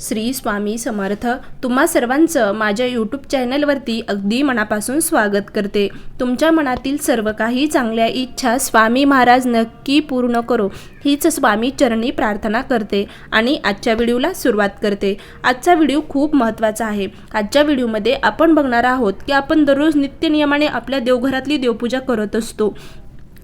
श्री स्वामी समर्थ. तुम्हा सर्वांचं माझ्या यूट्यूब चॅनलवरती अगदी मनापासून स्वागत करते. तुमच्या मनातील सर्व काही चांगल्या इच्छा स्वामी महाराज नक्की पूर्ण करो. हीच स्वामी चरणी प्रार्थना करते आणि आजच्या व्हिडिओला सुरुवात करते. आजचा व्हिडिओ खूप महत्त्वाचा आहे. आजच्या व्हिडिओमध्ये आपण बघणार आहोत की आपण दररोज नित्यनियमाने आपल्या देवघरातली देवपूजा करत असतो.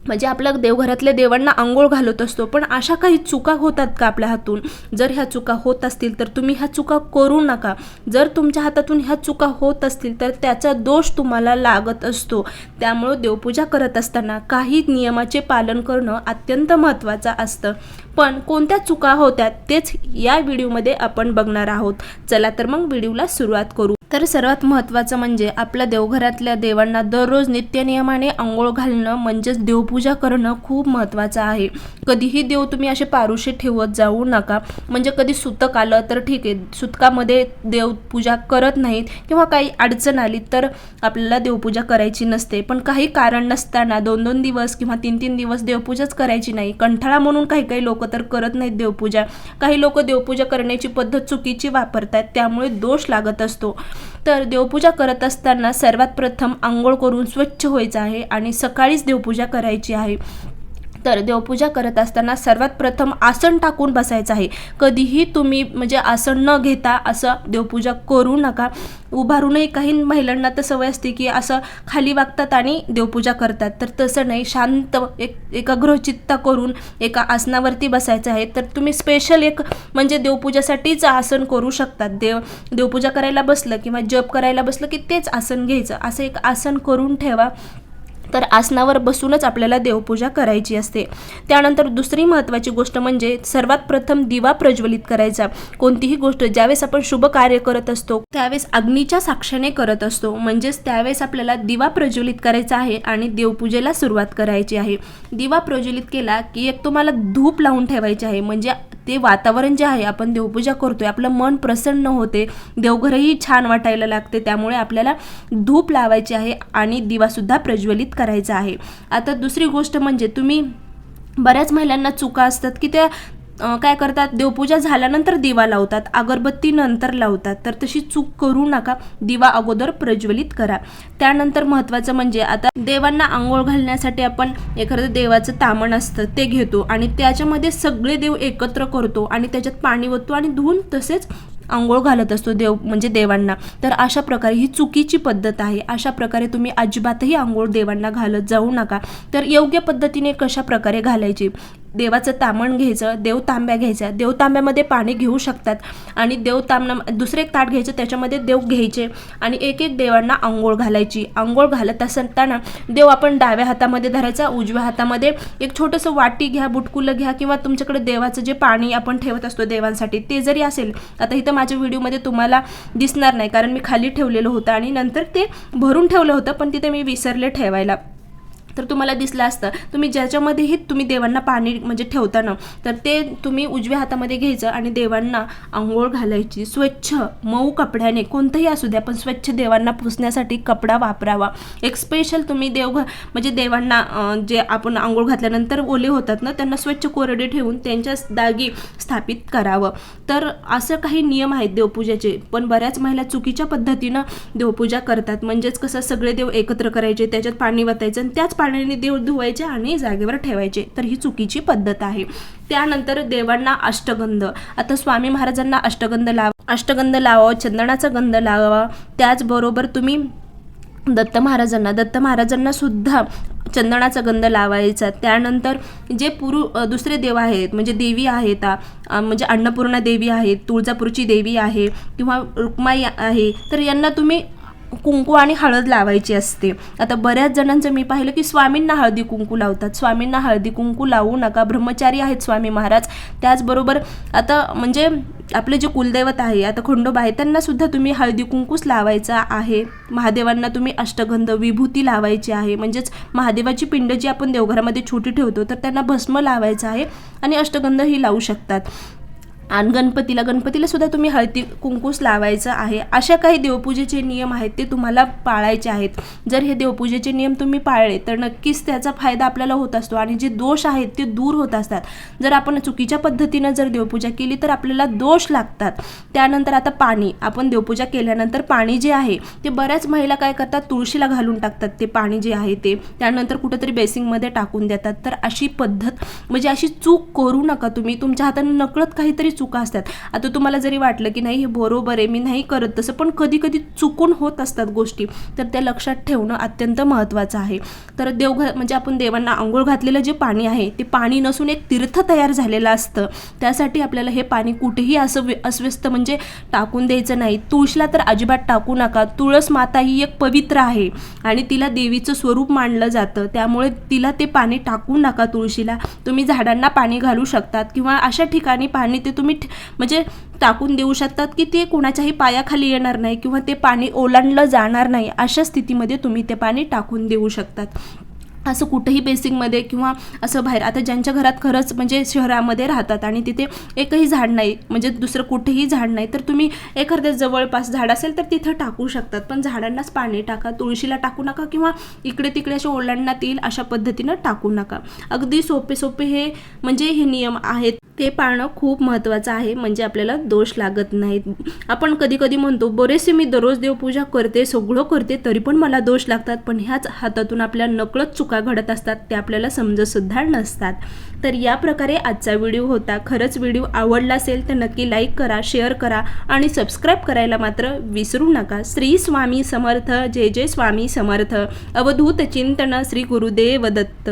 म्हणजे आपल्या देवघरातल्या देवांना आंघोळ घालत असतो. पण अशा काही चुका होतात का आपल्या हातून? जर ह्या चुका होत असतील तर तुम्ही ह्या चुका करू नका. जर तुमच्या हातातून ह्या चुका होत असतील तर त्याचा दोष तुम्हाला लागत असतो. त्यामुळं देवपूजा करत असताना काही नियमाचे पालन करणं अत्यंत महत्त्वाचं असतं. पण कोणत्या चुका होत्या तेच या व्हिडिओमध्ये आपण बघणार आहोत. चला तर मग व्हिडिओला सुरुवात करू. तर सर्वात महत्त्वाचं म्हणजे आपल्या देवघरातल्या देवांना दररोज नित्यनियमाने आंघोळ घालणं म्हणजेच देवपूजा करणं खूप महत्त्वाचं आहे. कधीही देव तुम्ही असे पारुषे ठेवत जाऊ नका. म्हणजे कधी सुतक आलं तर ठीक आहे. सुतकामध्ये देवपूजा करत नाहीत किंवा काही अडचण आली तर आपल्याला देवपूजा करायची नसते. पण काही कारण नसताना दोन दोन दिवस किंवा तीन तीन दिवस देवपूजाच करायची नाही. कंठाळा म्हणून काही काही लोक तर करत नाहीत देवपूजा. काही लोक देवपूजा करण्याची पद्धत चुकीची वापरतात त्यामुळे दोष लागत असतो. तर देवपूजा करत असताना सर्वात प्रथम आंघोळ करून स्वच्छ व्हायचं आहे आणि सकाळीच देवपूजा करायची आहे. तर देवपूजा करत असताना सर्वात प्रथम आसन टाकून बसायचं आहे. कधीही तुम्ही म्हणजे आसन न घेता असं देवपूजा करू नका. उभारूनही काही महिलांना तर सवय असते की असं खाली वागतात आणि देवपूजा करतात. तर तसं नाही शांत एक एकाग्रचित्ता करून एका आसनावरती बसायचं आहे. तर तुम्ही स्पेशल एक म्हणजे देवपूजासाठीच आसन करू शकतात. देव देवपूजा करायला बसलं किंवा जप करायला बसलं की तेच आसन घ्यायचं. असं एक आसन करून ठेवा. तर आसनावर बसूनच आपल्याला देवपूजा करायची असते. त्यानंतर दुसरी महत्त्वाची गोष्ट म्हणजे सर्वात प्रथम दिवा प्रज्वलित करायचा. कोणतीही गोष्ट ज्यावेळेस आपण शुभ कार्य करत असतो त्यावेळेस अग्नीच्या साक्षाने करत असतो. म्हणजेच त्यावेळेस आपल्याला दिवा प्रज्वलित करायचा आहे आणि देवपूजेला सुरुवात करायची आहे. दिवा प्रज्वलित केला की एक तुम्हाला धूप लावून ठेवायची आहे. म्हणजे ते वातावरण जे आहे आपण देवपूजा करतोय आपलं मन प्रसन्न होते देवघरही छान वाटायला लागते त्यामुळे आपल्याला धूप लावायची आहे आणि दिवासुद्धा प्रज्वलित करायचा आहे. आता दुसरी गोष्ट म्हणजे तुम्ही बऱ्याच महिलांना चुका असतात की त्या काय करतात? देवपूजा झाल्यानंतर दिवा लावतात अगरबत्ती नंतर लावतात. तर तशी चूक करू नका. दिवा अगोदर प्रज्वलित करा. त्यानंतर महत्त्वाचं म्हणजे आता देवांना आंघोळ घालण्यासाठी आपण एखादं देवाचं तामण असतं ते घेतो आणि त्याच्यामध्ये सगळे देव एकत्र करतो आणि त्याच्यात पाणी ओततो आणि धुवून तसेच आंघोळ घालत असतो देव म्हणजे देवांना. तर अशा प्रकारे ही चुकीची पद्धत आहे. अशा प्रकारे तुम्ही अजिबातही आंघोळ देवांना घालत जाऊ नका. तर योग्य पद्धतीने कशा प्रकारे घालायची? देवाचं तामण घ्यायचं देव तांब्या घ्यायचा देव तांब्यामध्ये पाणी घेऊ शकतात आणि देव तांबणा दुसरं एक ताट घ्यायचं त्याच्यामध्ये देव घ्यायचे आणि एक एक देवांना आंघोळ घालायची. आंघोळ घालत असताना देव आपण डाव्या हातामध्ये धरायचा उजव्या हातामध्ये एक छोटंसं वाटी घ्या बुटकुलं घ्या किंवा तुमच्याकडे देवाचं जे पाणी आपण ठेवत असतो देवांसाठी ते जरी असेल आता इथं माझ्या व्हिडिओमध्ये तुम्हाला दिसणार नाही कारण मी खाली ठेवलेलं होतं आणि नंतर ते भरून ठेवलं होतं पण तिथे मी विसरले ठेवायला. तर तुम्हाला दिसलं असतं. तुम्ही ज्याच्यामध्येही तुम्ही देवांना पाणी म्हणजे ठेवताना तर ते तुम्ही उजव्या हातामध्ये घ्यायचं आणि देवांना आंघोळ घालायची. स्वच्छ मऊ कपड्याने कोणतंही असू द्या पण स्वच्छ देवांना पुसण्यासाठी कपडा वापरावा. एक स्पेशल तुम्ही देवघर म्हणजे देवांना जे आपण आंघोळ घातल्यानंतर ओले होतात ना त्यांना स्वच्छ कोरडे ठेवून त्यांच्या दागी स्थापित करावं. तर असं काही नियम आहेत देवपूजेचे पण बऱ्याच महिला चुकीच्या पद्धतीनं देवपूजा करतात. म्हणजेच कसं सगळे देव एकत्र करायचे त्याच्यात पाणी वतायचं आणि त्याच पाण्याने देव धुवायचे आणि जागेवर ठेवायचे. तर ही चुकीची पद्धत आहे. त्यानंतर देवांना अष्टगंध. आता स्वामी महाराजांना अष्टगंध लावा. अष्टगंध लावा चंदनाचा गंध लावा. त्याचबरोबर तुम्ही दत्त महाराजांना दत्त महाराजांना सुद्धा चंदनाचा गंध लावायचा. त्यानंतर जे पुरु दुसरे देव आहेत म्हणजे देवी आहेत आ, म्हणजे अन्नपूर्णा देवी आहे तुळजापूरची देवी आहे किंवा रुक्माई आहे तर यांना तुम्ही कुंकू आणि हळद लावायची असते. आता बऱ्याच जणांचं मी पाहिलं की स्वामींना हळदी कुंकू लावतात. स्वामींना हळदी कुंकू लावू नका. ब्रह्मचारी आहेत स्वामी महाराज. त्याचबरोबर आता म्हणजे आपले जे कुलदैवत आहे आता खंडोबा आहे त्यांना सुद्धा तुम्ही हळदी कुंकूच लावायचा आहे. महादेवांना तुम्ही अष्टगंध विभूती लावायची आहे. म्हणजेच महादेवाची पिंड जी आपण देवघरामध्ये छोटी ठेवतो तर त्यांना भस्म लावायचं आहे आणि अष्टगंध ही लावू शकतात. आणि गणपतीला गणपतीला सुद्धा तुम्ही हळदी कुंकूस लावायचं आहे. अशा काही देवपूजेचे नियम आहेत ते तुम्हाला पाळायचे आहेत. जर हे देवपूजेचे नियम तुम्ही पाळले तर नक्कीच त्याचा फायदा आपल्याला होत असतो आणि जे दोष आहेत ते दूर होत असतात. जर आपण चुकीच्या पद्धतीनं जर देवपूजा केली तर आपल्याला दोष लागतात. त्यानंतर आता पाणी. आपण देवपूजा केल्यानंतर पाणी जे आहे ते बऱ्याच महिला काय करतात तुळशीला घालून टाकतात. ते पाणी जे आहे ते त्यानंतर कुठंतरी बेसिंगमध्ये टाकून देतात. तर अशी पद्धत म्हणजे अशी चूक करू नका तुम्ही. तुमच्या हाताने नकळत काहीतरी चूक असतात. आता तुम्हाला जरी वाटलं की नाही हे बरोबर आहे मी नाही करत तसं पण कधी कधी चुकून होत असतात गोष्टी. तर त्या लक्षात ठेवणं अत्यंत महत्त्वाचं आहे. तर देवघ म्हणजे आपण देवांना आंघोळ घातलेलं जे पाणी आहे ते पाणी नसून एक तीर्थ तयार झालेलं असतं. त्यासाठी आपल्याला हे पाणी कुठेही असं अस्वस्थ म्हणजे टाकून द्यायचं नाही. तुळशीला तर अजिबात टाकू नका. तुळस माता ही एक पवित्र आहे आणि तिला देवीचं स्वरूप मानलं जातं. त्यामुळे तिला ते पाणी टाकू नका तुळशीला. तुम्ही झाडांना पाणी घालू शकतात किंवा अशा ठिकाणी पाणी ते तुम्ही तुम्ही म्हणजे टाकून देऊ शकतात की ते कोणाच्याही पायाखाली येणार नाही किंवा ते पाणी ओलांडलं जाणार नाही अशा स्थितीमध्ये तुम्ही ते पाणी टाकून देऊ शकतात. असं कुठंही बेसिंगमध्ये किंवा असं बाहेर आता ज्यांच्या घरात खरंच म्हणजे शहरामध्ये राहतात आणि तिथे एकही झाड नाही म्हणजे दुसरं कुठेही झाड नाही तर तुम्ही एखाद्या जवळपास झाड असेल तर तिथं टाकू शकतात. पण झाडांनाच पाणी टाका तुळशीला टाकू नका किंवा इकडे तिकडे असे ओलांडण्यात येईल अशा पद्धतीनं टाकू नका. अगदी सोपे सोपे हे म्हणजे हे नियम आहेत. ते पाळणं खूप महत्त्वाचं आहे म्हणजे आपल्याला दोष लागत नाहीत. आपण कधी कधी म्हणतो बरेचसे मी दररोज देवपूजा करते सगळं करते तरी पण मला दोष लागतात. पण ह्याच हातातून आपल्या नकळत चुका घडत असतात ते आपल्याला समजतसुद्धा नसतात. तर या प्रकारे आजचा व्हिडिओ होता. खरंच व्हिडिओ आवडला असेल तर नक्की लाईक करा शेअर करा आणि सबस्क्राईब करायला मात्र विसरू नका. श्री स्वामी समर्थ जय जय स्वामी समर्थ. अवधूत चिंतन श्री गुरुदेव दत्त